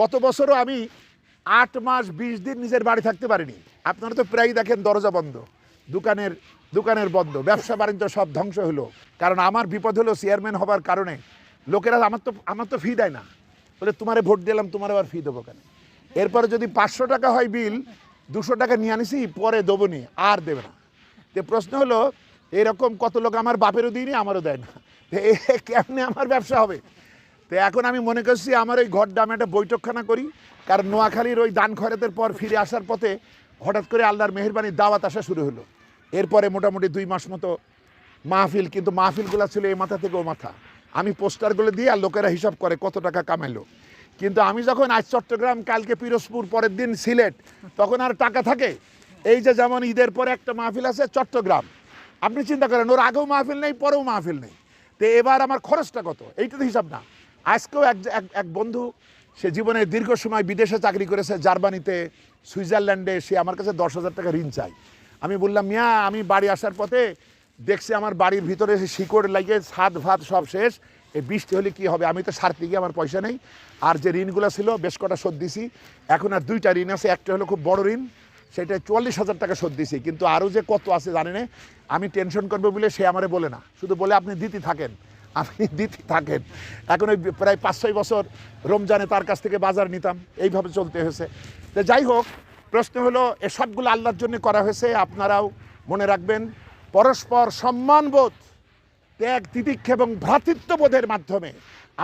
গত বছরও আমি আট মাস বিশ দিন নিজের বাড়ি থাকতে পারিনি। আপনারা তো প্রায়ই দেখেন দরজা বন্ধ, দোকানের দোকানের বন্ধ, ব্যবসা বাণিজ্য সব ধ্বংস হলো। কারণ আমার বিপদ হলো চেয়ারম্যান হবার কারণে। লোকেরা আমার তো আমার তো ফি দেয় না। বলে তোমারে ভোট দিলাম, তোমার আবার ফি দেবো কেন? এরপরে যদি পাঁচশো টাকা হয় বিল দুশো টাকা নিয়ে আনিসি পরে দেবো নি আর দেবে না। তো প্রশ্ন হলো, এরকম কত লোক আমার বাপেরও দিইনি, আমারও দেয় না। কেমনে আমার ব্যবসা হবে? তো এখন আমি মনে করছি আমার ওই ঘরটা আমি একটা বৈঠকখানা করি, কারণ নোয়াখালীর ওই দান খয়রাতের পর ফিরে আসার পথে হঠাৎ করে আল্লাহর মেহরবানি দাওয়াত আসা শুরু হলো। এরপরে মোটামুটি দুই মাস মতো মাহফিল, কিন্তু মাহফিলগুলো ছিল এই মাথা থেকে ও মাথা। আমি পোস্টারগুলো দিয়ে আর লোকেরা হিসাব করে কত টাকা কামাইলো। কিন্তু আমি যখন আজ চট্টগ্রাম, কালকে পিরোজপুর, পরের দিন সিলেট, তখন আর টাকা থাকে। এই যে যেমন ঈদের পরে একটা মাহফিল আছে চট্টগ্রাম। আপনি চিন্তা করেন, ওর আগেও মাহফিল নেই, পরেও মাহফিল নেই। তো এবার আমার খরচটা কত? এইটা তো হিসাব না। আজকেও এক এক- বন্ধু, সে জীবনে দীর্ঘ সময় বিদেশে চাকরি করেছে, জার্মানিতে, সুইজারল্যান্ডে, সে আমার কাছে দশ হাজার টাকা ঋণ চাই আমি বললাম, মিয়া, আমি বাড়ি আসার পথে দেখছি আমার বাড়ির ভিতরে এসে শিকড় লাগিয়ে ছাদ ভাত সব শেষ, এই বৃষ্টি হলে কি হবে? আমি তো সারতে গিয়ে আমার পয়সা নেই। আর যে ঋণগুলো ছিল, বেশ কটা শোধ দিছি। এখন আর দুইটা ঋণ আছে, একটা হলো খুব বড় ঋণ, সেটা চুয়াল্লিশ হাজার টাকা শোধ দিছি। কিন্তু আরও যে কত আছে জানি না, আমি টেনশন করব বলে সে আমারে বলে না। শুধু বলে, আপনি দিতে থাকেন। আপনি দিতে থাকেন। এখন ওই প্রায় পাঁচ, ছয় বছর রমজানে তার কাছ থেকে বাজার নিতাম। এইভাবে চলতে হয়েছে। তো যাই হোক, প্রশ্ন হলো এসবগুলো আল্লাহর জন্য করা হয়েছে, আপনারাও মনে রাখবেন। পরস্পর সম্মানবোধ, ত্যাগ, তিতিক্ষা এবং ভ্রাতৃত্ববোধের মাধ্যমে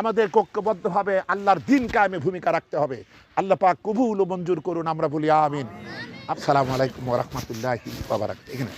আমাদের ঐক্যবদ্ধভাবে আল্লাহর দিন কায়েমে ভূমিকা রাখতে হবে। আল্লাহ পাক কবুল মঞ্জুর করুন, আমরা বলি আমিন। আসসালামু আলাইকুম ওরহমতুল্লাহি বাবারাক এখানে।